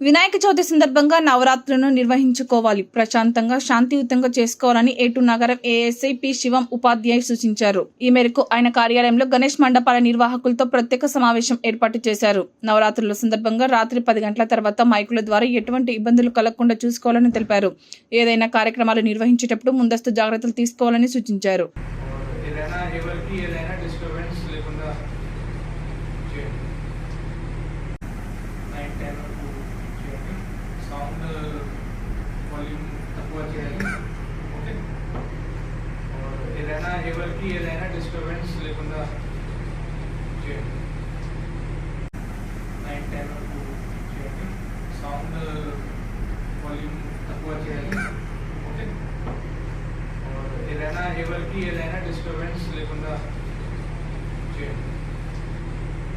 వినాయక చవితి సందర్భంగా నవరాత్రులను నిర్వహించుకోవాలి. ప్రశాంతంగా శాంతియుతంగా చేసుకోవాలని ఏటు నగరం ఏఎస్ఐ పి శివం ఉపాధ్యాయ్ సూచించారు. ఈ మేరకు ఆయన కార్యాలయంలో గణేష్ మండపాల నిర్వాహకులతో ప్రత్యేక సమావేశం ఏర్పాటు చేశారు. నవరాత్రుల సందర్భంగా రాత్రి పది గంటల తర్వాత మైకుల ద్వారా ఎటువంటి ఇబ్బందులు కలగకుండా చూసుకోవాలని తెలిపారు. ఏదైనా కార్యక్రమాలు నిర్వహించేటప్పుడు ముందస్తు జాగ్రత్తలు తీసుకోవాలని సూచించారు. ఏదైనా ఎవరికి ఏదైనా డిస్టర్బెన్స్ లేకుండా वॉल्यूम तक हुआ चाहिए ओके और ये रहना एवल की ये रहना डिस्टरबेंस लेकुंडा जे। 9 10 और 2 चाहिए साउंड वॉल्यूम तक हुआ चाहिए ओके और ये रहना एवल की ये रहना डिस्टरबेंस लेकुंडा जे।